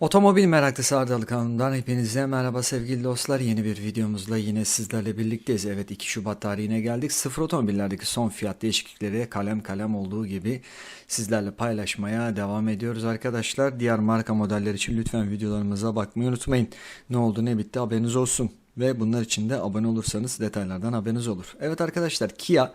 Otomobil meraklısı Ardalı kanalından hepinize merhaba sevgili dostlar. Yeni bir videomuzla yine sizlerle birlikteyiz. Evet 2 Şubat tarihine geldik. Sıfır otomobillerdeki son fiyat değişiklikleri kalem kalem olduğu gibi sizlerle paylaşmaya devam ediyoruz arkadaşlar. Diğer marka modeller için lütfen videolarımıza bakmayı unutmayın. Ne oldu ne bitti haberiniz olsun. Ve bunlar için de abone olursanız detaylardan haberiniz olur. Evet arkadaşlar Kia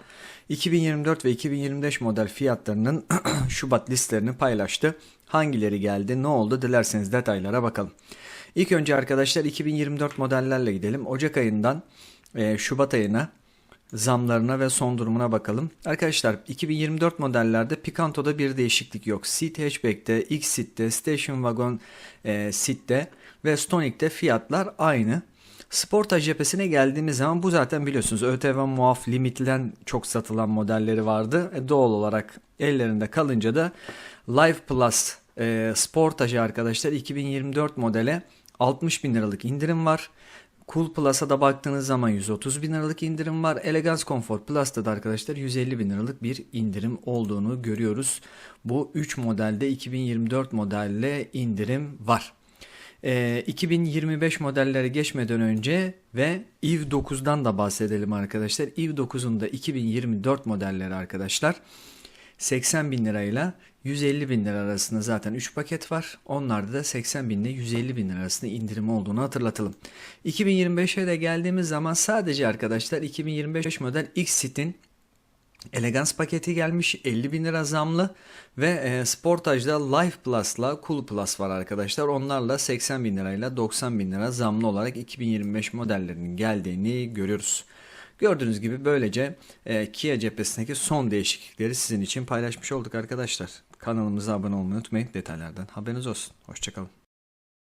2024 ve 2025 model fiyatlarının Şubat listelerini paylaştı. Hangileri geldi ne oldu dilerseniz detaylara bakalım. İlk önce arkadaşlar 2024 modellerle gidelim. Ocak ayından e, Şubat ayına zamlarına ve son durumuna bakalım. Arkadaşlar 2024 modellerde Picanto'da bir değişiklik yok. Seat Hatchback'te, X-Seat'te, Station Wagon e, Seat'te ve Stonic'te fiyatlar aynı. Sportaj cephesine geldiğimiz zaman bu zaten biliyorsunuz ÖTV muaf limitlenen çok satılan modelleri vardı. E, doğal olarak ellerinde kalınca da Live Plus e, Sportaj'ı arkadaşlar 2024 modele 60 bin liralık indirim var. Cool Plus'a da baktığınız zaman 130 bin liralık indirim var. Elegance Comfort Plus'ta da arkadaşlar 150 bin liralık bir indirim olduğunu görüyoruz. Bu 3 modelde 2024 modelle indirim var. Ee, 2025 modellere geçmeden önce ve EV 9'dan da bahsedelim arkadaşlar. EV 9'un da 2024 modelleri arkadaşlar 80 bin lirayla 150 bin lira arasında zaten 3 paket var. Onlarda da 80 bin ile 150 bin lira arasında indirim olduğunu hatırlatalım. 2025'e de geldiğimiz zaman sadece arkadaşlar 2025 model X-Seat'in Elegance paketi gelmiş 50 bin lira zamlı ve e, Sportage'da Life Plus'la Cool Plus var arkadaşlar. Onlarla 80 bin lirayla 90 bin lira zamlı olarak 2025 modellerinin geldiğini görüyoruz. Gördüğünüz gibi böylece e, Kia cephesindeki son değişiklikleri sizin için paylaşmış olduk arkadaşlar. Kanalımıza abone olmayı unutmayın. Detaylardan haberiniz olsun. Hoşçakalın.